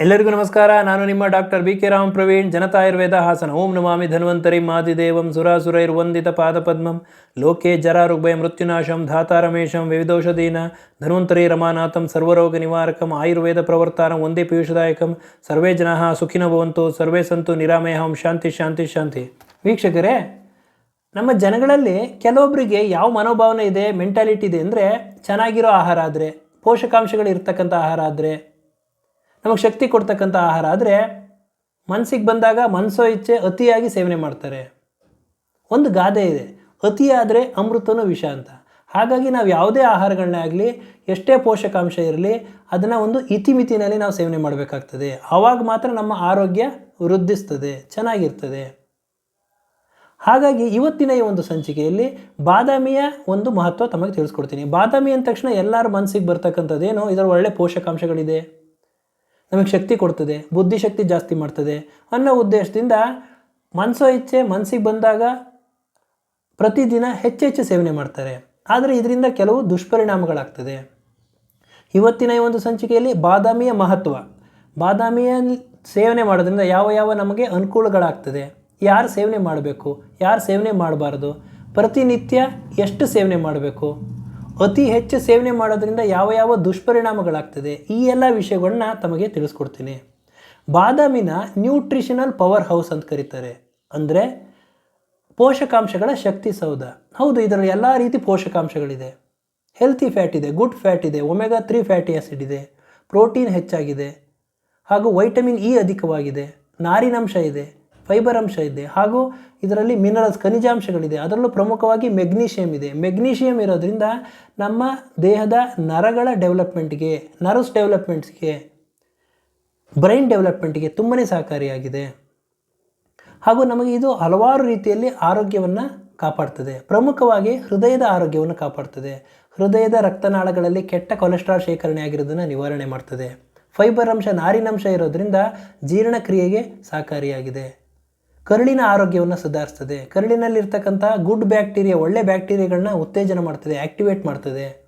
ಎಲ್ಲರಿಗೂ ನಮಸ್ಕಾರ. ನಾನು ನಿಮ್ಮ doctor B K Ram Praveen, Janata Ayurveda Hassan. ಓಂ ನಮಾಮಿ ಧನ್ವಂತರಿ. ಮಾದಿದೇವಂ ಸುರಾಸುರೈರ್ವಂದಿತ ಪಾದಪದ್ಮಂ. ಲೋಕೆ ಜರಾರುಗ್ಭಯ ಮೃತ್ಯುನಾಶಂ ಧಾತಾರಮೇಶಂ ವಿವಿಧೌಷಧೀನ, ಧನ್ವಂತರಿ ರಮಾನಾಥಂ, ಸರ್ವರೋಗ ನಿವಾರಕಂ, ಆಯುರ್ವೇದ ಪ್ರವರ್ತಾನಂ ಒಂದೇ ಪೀಯೂಷದಾಯಕಂ. ಸರ್ವೇ ಜನಃ ಸುಖಿನ ಭವಂತು, ಸರ್ವೇ ಸಂತು ನಿರಾಮಯಹಂ. ಶಾಂತಿ ಶಾಂತಿ ಶಾಂತಿ. ವೀಕ್ಷಕರೇ, ನಮ್ಮ ಜನಗಳಲ್ಲಿ ಕೆಲವೊಬ್ಬರಿಗೆ ಯಾವ ಮನೋಭಾವನೆ ಇದೆ, ಮೆಂಟಾಲಿಟಿ ಇದೆ ಅಂದರೆ ಚೆನ್ನಾಗಿರೋ ಆಹಾರ ಆದರೆ ಪೋಷಕಾಂಶಗಳು ಇರ್ತಕ್ಕಂಥ ಆಹಾರ ಆದರೆ ನಮಗೆ ಶಕ್ತಿ ಕೊಡ್ತಕ್ಕಂಥ ಆಹಾರ ಆದರೆ ಮನಸ್ಸಿಗೆ ಬಂದಾಗ ಮನಸ್ಸೋ ಇಚ್ಛೆ ಅತಿಯಾಗಿ ಸೇವನೆ ಮಾಡ್ತಾರೆ. ಒಂದು ಗಾದೆ ಇದೆ. ಅತಿಯಾದರೆ ಅಮೃತನೂ ವಿಷ ಅಂತ. ಹಾಗಾಗಿ ನಾವು ಯಾವುದೇ ಆಹಾರಗಳನ್ನೇ ಆಗಲಿ, ಎಷ್ಟೇ ಪೋಷಕಾಂಶ ಇರಲಿ, ಅದನ್ನು ಒಂದು ಇತಿಮಿತಿನಲ್ಲಿ ನಾವು ಸೇವನೆ ಮಾಡಬೇಕಾಗ್ತದೆ. ಆವಾಗ ಮಾತ್ರ ನಮ್ಮ ಆರೋಗ್ಯ ವೃದ್ಧಿಸ್ತದೆ, ಚೆನ್ನಾಗಿರ್ತದೆ. ಹಾಗಾಗಿ ಇವತ್ತಿನ ಈ ಒಂದು ಸಂಚಿಕೆಯಲ್ಲಿ ಬಾದಾಮಿಯ ಒಂದು ಮಹತ್ವ ತಮಗೆ ತಿಳಿಸ್ಕೊಡ್ತೀನಿ. ಬಾದಾಮಿ ಅಂದ ತಕ್ಷಣ ಎಲ್ಲರ ಮನಸ್ಸಿಗೆ ಬರ್ತಕ್ಕಂಥದ್ದೇನು? ಇದರ ಒಳ್ಳೆ ಪೋಷಕಾಂಶಗಳಿದೆ. ನಮಗೆ ಶಕ್ತಿ ಕೊಡ್ತದೆ, ಬುದ್ಧಿಶಕ್ತಿ ಜಾಸ್ತಿ ಮಾಡ್ತದೆ ಅನ್ನೋ ಉದ್ದೇಶದಿಂದ ಮನಸ್ಸೋ ಇಚ್ಛೆ, ಮನಸ್ಸಿಗೆ ಬಂದಾಗ ಪ್ರತಿದಿನ ಹೆಚ್ಚೆಚ್ಚು ಸೇವನೆ ಮಾಡ್ತಾರೆ. ಆದರೆ ಇದರಿಂದ ಕೆಲವು ದುಷ್ಪರಿಣಾಮಗಳಾಗ್ತದೆ. ಇವತ್ತಿನ ಈ ಒಂದು ಸಂಚಿಕೆಯಲ್ಲಿ ಬಾದಾಮಿಯ ಮಹತ್ವ. ಬಾದಾಮಿಯ ಸೇವನೆ ಮಾಡೋದ್ರಿಂದ ಯಾವ ಯಾವ ನಮಗೆ ಅನುಕೂಲಗಳಾಗ್ತದೆ, ಯಾರು ಸೇವನೆ ಮಾಡಬೇಕು, ಯಾರು ಸೇವನೆ ಮಾಡಬಾರ್ದು, ಪ್ರತಿನಿತ್ಯ ಎಷ್ಟು ಸೇವನೆ ಮಾಡಬೇಕು ಅತಿ ಹೆಚ್ಚು ಸೇವನೆ ಮಾಡೋದ್ರಿಂದ ಯಾವ ಯಾವ ದುಷ್ಪರಿಣಾಮಗಳಾಗ್ತದೆ, ಈ ಎಲ್ಲ ವಿಷಯಗಳನ್ನ ತಮಗೆ ತಿಳಿಸ್ಕೊಡ್ತೀನಿ. ಬಾದಾಮಿನ ನ್ಯೂಟ್ರಿಷನಲ್ ಪವರ್ ಹೌಸ್ ಅಂತ ಕರೀತಾರೆ. ಅಂದರೆ ಪೋಷಕಾಂಶಗಳ ಶಕ್ತಿ ಸೌಧ. ಹೌದು, ಇದರಲ್ಲಿ ಎಲ್ಲ ರೀತಿ ಪೋಷಕಾಂಶಗಳಿದೆ. ಹೆಲ್ತಿ ಫ್ಯಾಟ್ ಇದೆ ಗುಡ್ ಫ್ಯಾಟ್ ಇದೆ ಒಮೆಗಾ ತ್ರೀ ಫ್ಯಾಟಿ ಆ್ಯಸಿಡ್ ಇದೆ ಪ್ರೋಟೀನ್ ಹೆಚ್ಚಾಗಿದೆ. ಹಾಗೂ ವೈಟಮಿನ್ ಇ ಅಧಿಕವಾಗಿದೆ, ನಾರಿನಂಶ ಇದೆ. ಫೈಬರ್ ಅಂಶ ಇದೆ. ಹಾಗೂ ಇದರಲ್ಲಿ ಮಿನರಲ್ಸ್ ಖನಿಜಾಂಶಗಳಿದೆ. ಅದರಲ್ಲೂ ಪ್ರಮುಖವಾಗಿ ಮೆಗ್ನೀಷಿಯಮ್ ಇದೆ. ಮೆಗ್ನೀಷಿಯಮ್ ಇರೋದ್ರಿಂದ ನಮ್ಮ ದೇಹದ ನರಗಳ ಡೆವಲಪ್ಮೆಂಟ್ಗೆ ನರ್ವ್ಸ್ ಡೆವಲಪ್ಮೆಂಟ್ಸ್ಗೆ ಬ್ರೈನ್ ಡೆವಲಪ್ಮೆಂಟ್ಗೆ ತುಂಬನೇ ಸಹಕಾರಿಯಾಗಿದೆ. ಹಾಗೂ ನಮಗೆ ಇದು ಹಲವಾರು ರೀತಿಯಲ್ಲಿ ಆರೋಗ್ಯವನ್ನು ಕಾಪಾಡ್ತದೆ. ಪ್ರಮುಖವಾಗಿ ಹೃದಯದ ಆರೋಗ್ಯವನ್ನು ಕಾಪಾಡ್ತದೆ. ಹೃದಯದ ರಕ್ತನಾಳಗಳಲ್ಲಿ ಕೆಟ್ಟ ಕೊಲೆಸ್ಟ್ರಾಲ್ ಶೇಖರಣೆ ಆಗಿರೋದನ್ನು ನಿವಾರಣೆ ಮಾಡ್ತದೆ. ಫೈಬರ್ ಅಂಶ, ನಾರಿನಂಶ ಇರೋದ್ರಿಂದ ಜೀರ್ಣಕ್ರಿಯೆಗೆ ಸಹಕಾರಿಯಾಗಿದೆ. ಕರುಳಿನ ಆರೋಗ್ಯವನ್ನು ಸುಧಾರಿಸ್ತದೆ. ಕರುಳಿನಲ್ಲಿರ್ತಕ್ಕಂಥ ಗುಡ್ ಬ್ಯಾಕ್ಟೀರಿಯಾ, ಒಳ್ಳೆ ಬ್ಯಾಕ್ಟೀರಿಯಾಗಳನ್ನ ಉತ್ತೇಜನ ಮಾಡ್ತದೆ ಆ್ಯಕ್ಟಿವೇಟ್ ಮಾಡ್ತದೆ.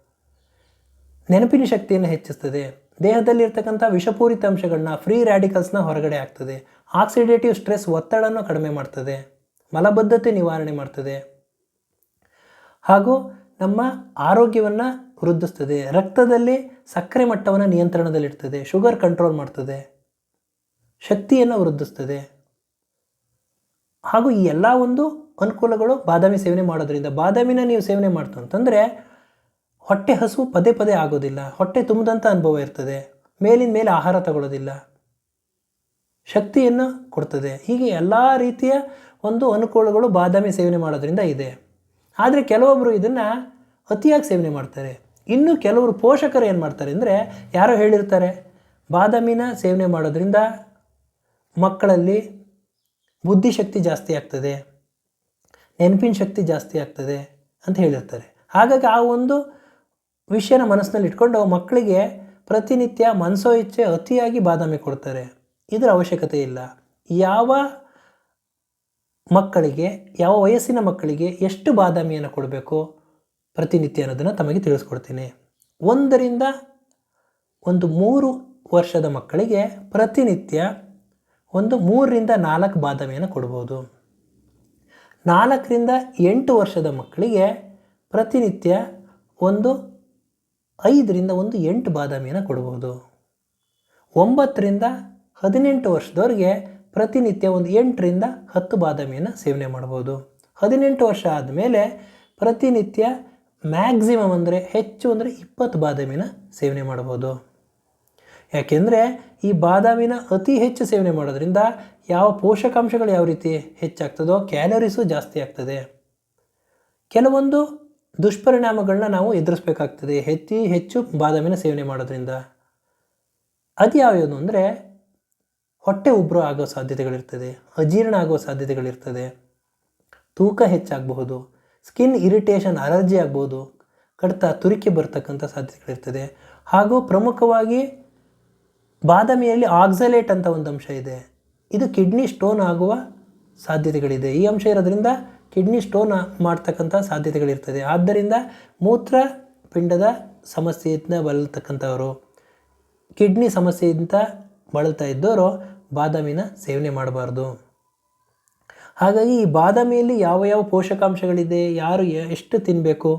ನೆನಪಿನ ಶಕ್ತಿಯನ್ನು ಹೆಚ್ಚಿಸ್ತದೆ. ದೇಹದಲ್ಲಿರ್ತಕ್ಕಂಥ ವಿಷಪೂರಿತ ಅಂಶಗಳನ್ನ ಫ್ರೀ ರ್ಯಾಡಿಕಲ್ಸ್ನ ಹೊರಗಡೆ ಆಗ್ತದೆ ಆಕ್ಸಿಡೇಟಿವ್ ಸ್ಟ್ರೆಸ್ ಒತ್ತಡವನ್ನು ಕಡಿಮೆ ಮಾಡ್ತದೆ. ಮಲಬದ್ಧತೆ ನಿವಾರಣೆ ಮಾಡ್ತದೆ. ಹಾಗೂ ನಮ್ಮ ಆರೋಗ್ಯವನ್ನು ವೃದ್ಧಿಸ್ತದೆ. ರಕ್ತದಲ್ಲಿ ಸಕ್ಕರೆ ಮಟ್ಟವನ್ನು ನಿಯಂತ್ರಣದಲ್ಲಿಡ್ತದೆ. ಶುಗರ್ ಕಂಟ್ರೋಲ್ ಮಾಡ್ತದೆ. ಶಕ್ತಿಯನ್ನು ವೃದ್ಧಿಸ್ತದೆ. ಹಾಗೂ ಈ ಎಲ್ಲ ಒಂದು ಅನುಕೂಲಗಳು ಬಾದಾಮಿ ಸೇವನೆ ಮಾಡೋದ್ರಿಂದ. ಬಾದಾಮಿನ ನೀವು ಸೇವನೆ ಮಾಡ್ತು ಅಂತಂದರೆ ಹೊಟ್ಟೆ ಹಸು ಪದೇ ಪದೇ ಆಗೋದಿಲ್ಲ. ಹೊಟ್ಟೆ ತುಂಬಿದಂಥ ಅನುಭವ ಇರ್ತದೆ. ಮೇಲಿನ ಮೇಲೆ ಆಹಾರ ತಗೊಳ್ಳೋದಿಲ್ಲ. ಶಕ್ತಿಯನ್ನು ಕೊಡ್ತದೆ. ಹೀಗೆ ಎಲ್ಲ ರೀತಿಯ ಒಂದು ಅನುಕೂಲಗಳು ಬಾದಾಮಿ ಸೇವನೆ ಮಾಡೋದ್ರಿಂದ ಇದೆ. ಆದರೆ ಕೆಲವೊಬ್ಬರು ಇದನ್ನು ಅತಿಯಾಗಿ ಸೇವನೆ ಮಾಡ್ತಾರೆ. ಇನ್ನು ಕೆಲವರು ಪೋಷಕರು ಏನು ಮಾಡ್ತಾರೆ ಅಂದರೆ ಯಾರೋ ಹೇಳಿರ್ತಾರೆ, ಬಾದಾಮಿನ ಸೇವನೆ ಮಾಡೋದ್ರಿಂದ ಮಕ್ಕಳಲ್ಲಿ ಬುದ್ಧಿಶಕ್ತಿ ಜಾಸ್ತಿ ಆಗ್ತದೆ, ನೆನಪಿನ ಶಕ್ತಿ ಜಾಸ್ತಿ ಆಗ್ತದೆ ಅಂತ ಹೇಳಿರ್ತಾರೆ. ಹಾಗಾಗಿ ಆ ಒಂದು ವಿಷಯನ ಮನಸ್ಸಿನಲ್ಲಿ ಇಟ್ಕೊಂಡು ಮಕ್ಕಳಿಗೆ ಪ್ರತಿನಿತ್ಯ ಮನಸೋ ಇಚ್ಛೆ ಅತಿಯಾಗಿ ಬಾದಾಮಿ ಕೊಡ್ತಾರೆ. ಇದರ ಅವಶ್ಯಕತೆ ಇಲ್ಲ. ಯಾವ ಮಕ್ಕಳಿಗೆ, ಯಾವ ವಯಸ್ಸಿನ ಮಕ್ಕಳಿಗೆ ಎಷ್ಟು ಬಾದಾಮಿಯನ್ನು ಕೊಡಬೇಕು ಪ್ರತಿನಿತ್ಯ ಅನ್ನೋದನ್ನು ತಮಗೆ ತಿಳಿಸ್ಕೊಡ್ತೀನಿ. ಒಂದರಿಂದ ಒಂದು ಮೂರು ವರ್ಷದ ಮಕ್ಕಳಿಗೆ ಪ್ರತಿನಿತ್ಯ ಒಂದು ಮೂರರಿಂದ ನಾಲ್ಕು ಬಾದಾಮಿಯನ್ನು ಕೊಡ್ಬೋದು. ನಾಲ್ಕರಿಂದ ಎಂಟು ವರ್ಷದ ಮಕ್ಕಳಿಗೆ ಪ್ರತಿನಿತ್ಯ ಒಂದು ಐದರಿಂದ ಒಂದು ಎಂಟು ಬಾದಾಮಿಯನ್ನು ಕೊಡ್ಬೋದು. ಒಂಬತ್ತರಿಂದ ಹದಿನೆಂಟು ವರ್ಷದವ್ರಿಗೆ ಪ್ರತಿನಿತ್ಯ ಒಂದು ಎಂಟರಿಂದ ಹತ್ತು ಬಾದಾಮಿಯನ್ನು ಸೇವನೆ ಮಾಡ್ಬೋದು. ಹದಿನೆಂಟು ವರ್ಷ ಆದಮೇಲೆ ಪ್ರತಿನಿತ್ಯ ಮ್ಯಾಕ್ಸಿಮಮ್ ಅಂದರೆ ಹೆಚ್ಚು ಅಂದರೆ ಇಪ್ಪತ್ತು ಬಾದಾಮಿನ ಸೇವನೆ ಮಾಡ್ಬೋದು. ಯಾಕೆಂದರೆ ಈ ಬಾದಾಮಿನ ಅತಿ ಹೆಚ್ಚು ಸೇವನೆ ಮಾಡೋದ್ರಿಂದ ಯಾವ ಪೋಷಕಾಂಶಗಳು ಯಾವ ರೀತಿ ಹೆಚ್ಚಾಗ್ತದೋ ಕ್ಯಾಲರೀಸು ಜಾಸ್ತಿ ಆಗ್ತದೆ. ಕೆಲವೊಂದು ದುಷ್ಪರಿಣಾಮಗಳನ್ನ ನಾವು ಎದುರಿಸ್ಬೇಕಾಗ್ತದೆ, ಹೆಚ್ಚಿ ಹೆಚ್ಚು ಬಾದಾಮಿನ ಸೇವನೆ ಮಾಡೋದ್ರಿಂದ. ಅದು ಯಾವ್ಯಾವುದು ಅಂದರೆ ಹೊಟ್ಟೆ ಉಬ್ರು ಆಗೋ ಸಾಧ್ಯತೆಗಳಿರ್ತದೆ, ಅಜೀರ್ಣ ಆಗೋ ಸಾಧ್ಯತೆಗಳಿರ್ತದೆ, ತೂಕ ಹೆಚ್ಚಾಗಬಹುದು, ಸ್ಕಿನ್ ಇರಿಟೇಷನ್, ಅಲರ್ಜಿ ಆಗ್ಬೋದು ಕಡಿತ ತುರಿಕೆ ಬರ್ತಕ್ಕಂಥ ಸಾಧ್ಯತೆಗಳಿರ್ತದೆ. ಹಾಗೂ ಪ್ರಮುಖವಾಗಿ ಬಾದಾಮಿಯಲ್ಲಿ ಆಕ್ಸಲೇಟ್ ಅಂತ ಒಂದು ಅಂಶ ಇದೆ. ಇದು ಕಿಡ್ನಿ ಸ್ಟೋನ್ ಆಗುವ ಸಾಧ್ಯತೆಗಳಿದೆ. ಈ ಅಂಶ ಇರೋದ್ರಿಂದ ಕಿಡ್ನಿ ಸ್ಟೋನ್ ಮಾಡ್ತಕ್ಕಂಥ ಸಾಧ್ಯತೆಗಳಿರ್ತದೆ. ಆದ್ದರಿಂದ ಮೂತ್ರಪಿಂಡದ ಸಮಸ್ಯೆಯಿಂದ ಬಳಲ್ತಕ್ಕಂಥವರು, ಕಿಡ್ನಿ ಸಮಸ್ಯೆಯಿಂದ ಬಳಲ್ತಾ ಇದ್ದವರು ಬಾದಾಮಿನ ಸೇವನೆ ಮಾಡಬಾರ್ದು. ಹಾಗಾಗಿ ಈ ಬಾದಾಮಿಯಲ್ಲಿ ಯಾವ ಯಾವ ಪೋಷಕಾಂಶಗಳಿದೆ, ಯಾರು ಎಷ್ಟು ತಿನ್ನಬೇಕು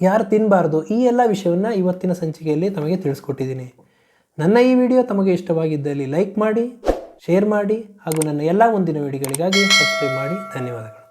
ಯಾರು ತಿನ್ನಬಾರ್ದು ಈ ಎಲ್ಲ ವಿಷಯವನ್ನು ಇವತ್ತಿನ ಸಂಚಿಕೆಯಲ್ಲಿ ತಮಗೆ ತಿಳಿಸ್ಕೊಟ್ಟಿದ್ದೀನಿ. ನನ್ನ ಈ ವಿಡಿಯೋ ತಮಗೆ ಇಷ್ಟವಾಗಿದ್ದಲ್ಲಿ ಲೈಕ್ ಮಾಡಿ, ಶೇರ್ ಮಾಡಿ ಹಾಗೂ ನನ್ನ ಎಲ್ಲ ಮುಂದಿನ ವಿಡಿಯೋಗಳಿಗಾಗಿ ಸಬ್ಸ್ಕ್ರೈಬ್ ಮಾಡಿ. ಧನ್ಯವಾದಗಳು.